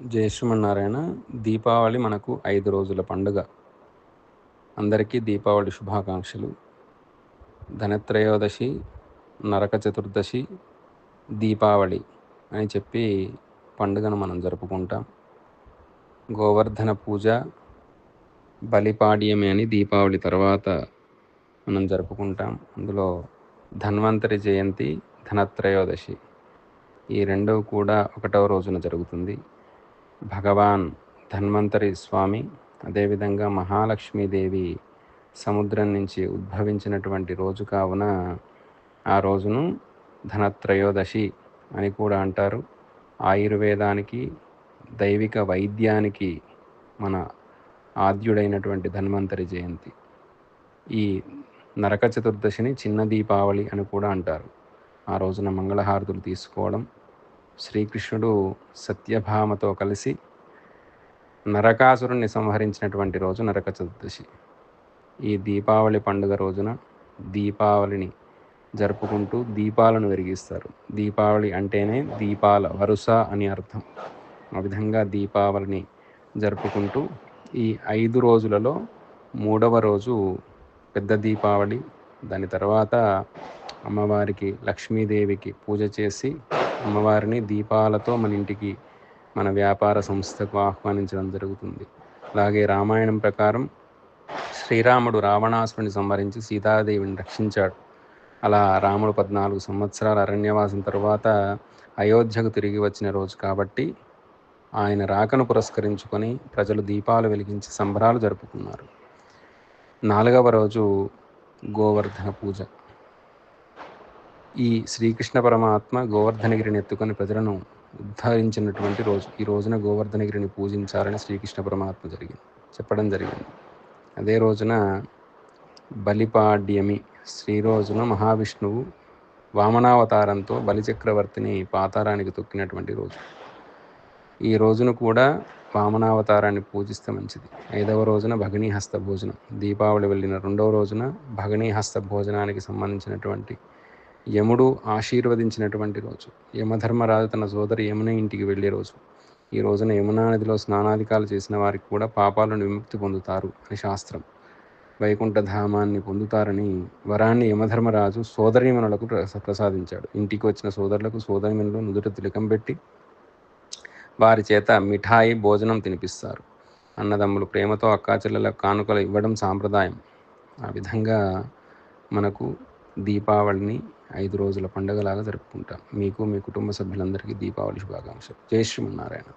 జై శ్రీమన్నారాయణ దీపావళి మనకు ఐదు రోజుల పండుగ. అందరికీ దీపావళి శుభాకాంక్షలు. ధనత్రయోదశి నరక చతుర్దశి దీపావళి అని చెప్పి పండుగను మనం జరుపుకుంటాం. గోవర్ధన పూజ బలిపాడ్యమి అని దీపావళి తర్వాత మనం జరుపుకుంటాం. అందులో ధన్వంతరి జయంతి ధనత్రయోదశి ఈ రెండవ కూడా ఒకటవ రోజున జరుగుతుంది. భగవాన్ ధన్వంతరి స్వామి అదేవిధంగా మహాలక్ష్మీదేవి సముద్రం నుంచి ఉద్భవించినటువంటి రోజు కావున ఆ రోజును ధనత్రయోదశి అని కూడా అంటారు. ఆయుర్వేదానికి దైవిక వైద్యానికి మన ఆద్యుడైనటువంటి ధన్వంతరి జయంతి. ఈ నరక చతుర్దశిని చిన్న దీపావళి అని కూడా అంటారు. ఆ రోజున మంగళహారతులు తీసుకోవడం శ్రీకృష్ణుడు సత్యభామతో కలిసి నరకాసురుణ్ణి సంహరించినటువంటి రోజు నరక చతుర్దశి. ఈ దీపావళి పండుగ రోజున దీపావళిని జరుపుకుంటూ దీపాలను వెలిగిస్తారు. దీపావళి అంటేనే దీపాల వరుస అని అర్థం. ఆ విధంగా దీపావళిని జరుపుకుంటూ ఈ ఐదు రోజులలో మూడవ రోజు పెద్ద దీపావళి దాని తర్వాత అమ్మవారికి లక్ష్మీదేవికి పూజ చేసి అమ్మవారిని దీపాలతో మన ఇంటికి మన వ్యాపార సంస్థకు ఆహ్వానించడం జరుగుతుంది. అలాగే రామాయణం ప్రకారం శ్రీరాముడు రావణాసురుని సంహరించి సీతాదేవిని రక్షించాడు. అలా రాముడు పద్నాలుగు సంవత్సరాల అరణ్యవాసం తర్వాత అయోధ్యకు తిరిగి వచ్చిన రోజు కాబట్టి ఆయన రాకను పురస్కరించుకొని ప్రజలు దీపాలు వెలిగించి సంబరాలు జరుపుకున్నారు. నాలుగవ రోజు గోవర్ధన పూజ. ఈ శ్రీకృష్ణ పరమాత్మ గోవర్ధనగిరిని ఎత్తుకొని ప్రజలను ఉద్ధరించినటువంటి రోజు ఈ రోజున గోవర్ధనగిరిని పూజించాలని శ్రీకృష్ణ పరమాత్మ జరిగింది చెప్పడం జరిగింది. అదే రోజున బలిపాడ్యమి శ్రీ రోజున మహావిష్ణువు వామనావతారంతో బలిచక్రవర్తిని పాతారానికి తొక్కినటువంటి రోజు. ఈ రోజును కూడా వామనావతారాన్ని పూజిస్తే మంచిది. ఐదవ రోజున భగనీహస్త భోజనం దీపావళి వెళ్ళిన రెండవ రోజున భగనీహస్త భోజనానికి సంబంధించినటువంటి యముడు ఆశీర్వదించినటువంటి రోజు. యమధర్మరాజు తన సోదరి యమున ఇంటికి వెళ్ళే రోజు. ఈ రోజున యమునా నదిలో స్నానాధికాలు చేసిన వారికి కూడా పాపాలను విముక్తి పొందుతారు అని శాస్త్రం. వైకుంఠధామాన్ని పొందుతారని వరాన్ని యమధర్మరాజు సోదరీమణులకు ప్రస- ప్రసాదించాడు. ఇంటికి వచ్చిన సోదరులకు సోదరిమణులు నుదుట తిలకం పెట్టి వారి చేత మిఠాయి భోజనం తినిపిస్తారు. అన్నదమ్ములు ప్రేమతో అక్కాచెల్లెలకు కానుకలు ఇవ్వడం సాంప్రదాయం. ఆ విధంగా మనకు దీపావళిని ఐదు రోజుల పండుగలాగా జరుపుకుంటాం. మీకు మీ కుటుంబ సభ్యులందరికీ దీపావళి శుభాకాంక్షలు. జయ శ్రీమన్నారాయణ.